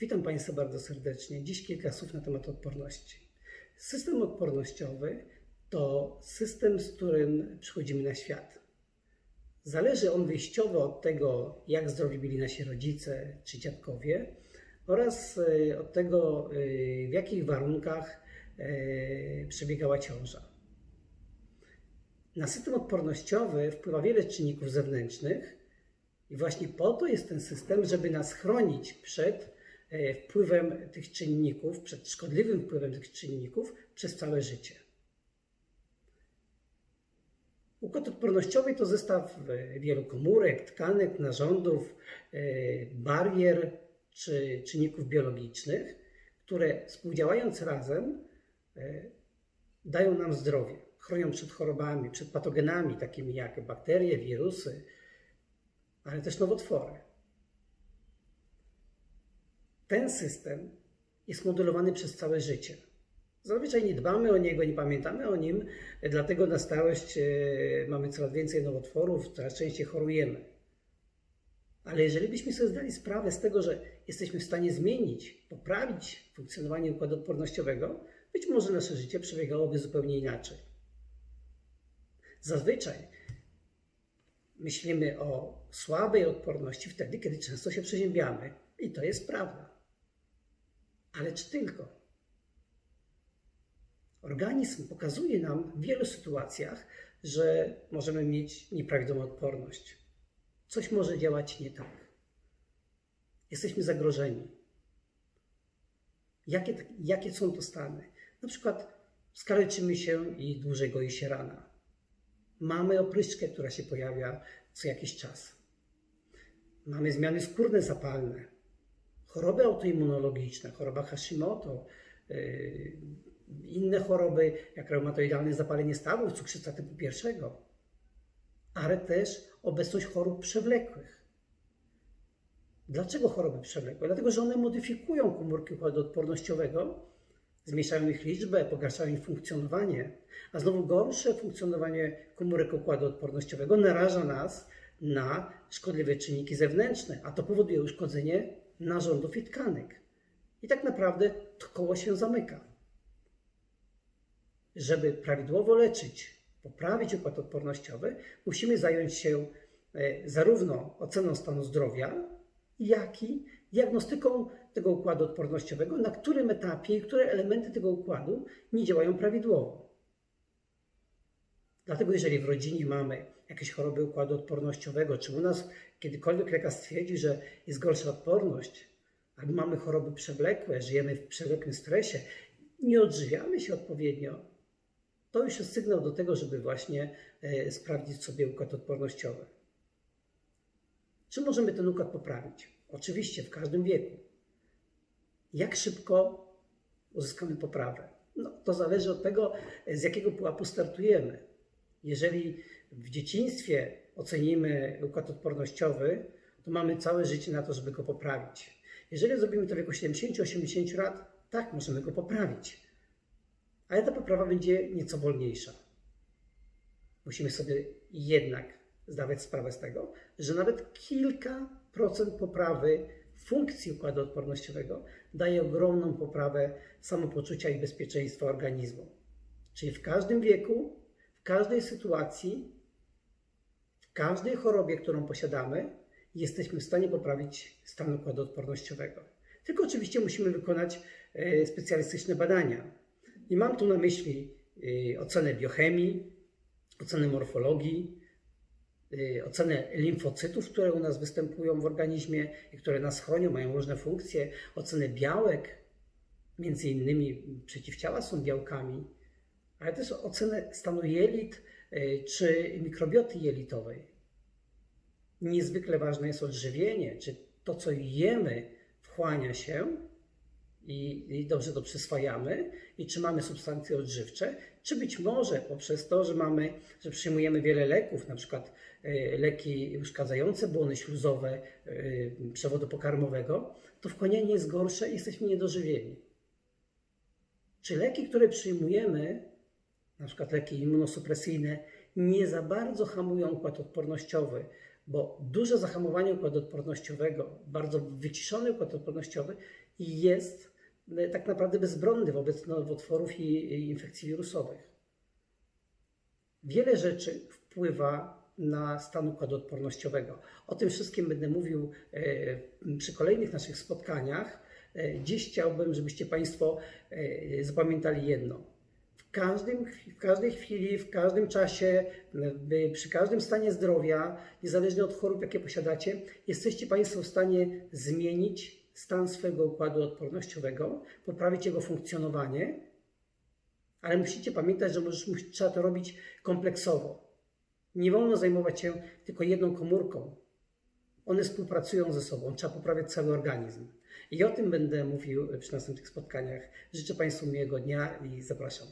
Witam Państwa bardzo serdecznie. Dziś kilka słów na temat odporności. System odpornościowy to system, z którym przychodzimy na świat. Zależy on wyjściowo od tego, jak zdrowi byli nasi rodzice czy dziadkowie oraz e, od tego, e, w jakich warunkach e, przebiegała ciąża. Na system odpornościowy wpływa wiele czynników zewnętrznych i właśnie po to jest ten system, żeby nas chronić przed wpływem tych czynników, przed szkodliwym wpływem tych czynników przez całe życie. Układ odpornościowy to zestaw e, wielu komórek, tkanek, narządów, e, barier czy czynników biologicznych, które współdziałając razem dają nam zdrowie, chronią przed chorobami, przed patogenami takimi jak bakterie, wirusy, ale też nowotwory. Ten system jest modelowany przez całe życie. Zazwyczaj nie dbamy o niego, nie pamiętamy o nim, dlatego na starość e, mamy coraz więcej nowotworów, coraz częściej chorujemy. Ale jeżeli byśmy sobie zdali sprawę z tego, że jesteśmy w stanie zmienić, poprawić funkcjonowanie układu odpornościowego, być może nasze życie przebiegałoby zupełnie inaczej. Zazwyczaj myślimy o słabej odporności wtedy, kiedy często się przeziębiamy. I to jest prawda. Ale czy tylko? Organizm pokazuje nam w wielu sytuacjach, że możemy mieć nieprawidłową odporność. Coś może działać nie tak. Jesteśmy zagrożeni. Jakie, jakie są to stany? Na przykład skaleczymy się i dłużej goi się rana. Mamy opryszczkę, która się pojawia co jakiś czas. Mamy zmiany skórne zapalne, choroby autoimmunologiczne, choroba Hashimoto, yy, inne choroby jak reumatoidalne zapalenie stawów, cukrzyca typu pierwszego, ale też obecność chorób przewlekłych. Dlaczego choroby przewlekłe? Dlatego, że one modyfikują komórki układu odpornościowego, zmniejszają ich liczbę, pogarszają ich funkcjonowanie, a znowu gorsze funkcjonowanie komórek układu odpornościowego naraża nas na szkodliwe czynniki zewnętrzne, a to powoduje uszkodzenie narządów i tkanek. I tak naprawdę to koło się zamyka. Żeby prawidłowo leczyć, poprawić układ odpornościowy, musimy zająć się e, zarówno oceną stanu zdrowia, jak i diagnostyką tego układu odpornościowego, na którym etapie i które elementy tego układu nie działają prawidłowo. Dlatego, jeżeli w rodzinie mamy jakieś choroby układu odpornościowego, czy u nas kiedykolwiek lekarz stwierdzi, że jest gorsza odporność, albo mamy choroby przewlekłe, żyjemy w przewlekłym stresie, nie odżywiamy się odpowiednio, to już jest sygnał do tego, żeby właśnie e, sprawdzić sobie układ odpornościowy. Czy możemy ten układ poprawić? Oczywiście, w każdym wieku. Jak szybko uzyskamy poprawę? No, to zależy od tego, z jakiego pułapu startujemy. Jeżeli w dzieciństwie ocenimy układ odpornościowy, to mamy całe życie na to, żeby go poprawić. Jeżeli zrobimy to w wieku 70-80 lat, tak, możemy go poprawić. Ale ta poprawa będzie nieco wolniejsza. Musimy sobie jednak zdawać sprawę z tego, że nawet kilka procent poprawy funkcji układu odpornościowego daje ogromną poprawę samopoczucia i bezpieczeństwa organizmu. Czyli w każdym wieku, w każdej sytuacji, każdej chorobie, którą posiadamy, jesteśmy w stanie poprawić stan układu odpornościowego. Tylko oczywiście musimy wykonać e, specjalistyczne badania. I mam tu na myśli e, ocenę biochemii, ocenę morfologii, Y, ocenę limfocytów, które u nas występują w organizmie i które nas chronią, mają różne funkcje, ocenę białek, między innymi przeciwciała są białkami, ale też ocenę stanu jelit czy mikrobioty jelitowej. Niezwykle ważne jest odżywienie, czy to, co jemy, wchłania się i, i dobrze to przyswajamy i czy mamy substancje odżywcze, czy być może poprzez to, że mamy, że przyjmujemy wiele leków, na przykład e, leki uszkadzające błony śluzowe e, przewodu pokarmowego, to wchłanianie jest gorsze i jesteśmy niedożywieni. Czy leki, które przyjmujemy, na przykład leki immunosupresyjne, nie za bardzo hamują układ odpornościowy, bo duże zahamowanie układu odpornościowego, bardzo wyciszony układ odpornościowy jest e, tak naprawdę bezbronny wobec nowotworów i, infekcji wirusowych. Wiele rzeczy wpływa na stan układu odpornościowego. O tym wszystkim będę mówił e, przy kolejnych naszych spotkaniach. E, Dziś chciałbym, żebyście Państwo zapamiętali jedno. Każdym, w każdej chwili, w każdym czasie, przy każdym stanie zdrowia, niezależnie od chorób, jakie posiadacie, jesteście Państwo w stanie zmienić stan swojego układu odpornościowego, poprawić jego funkcjonowanie, ale musicie pamiętać, że możesz, trzeba to robić kompleksowo. Nie wolno zajmować się tylko jedną komórką. One współpracują ze sobą, trzeba poprawiać cały organizm. I o tym będę mówił przy następnych spotkaniach. Życzę Państwu miłego dnia i zapraszam.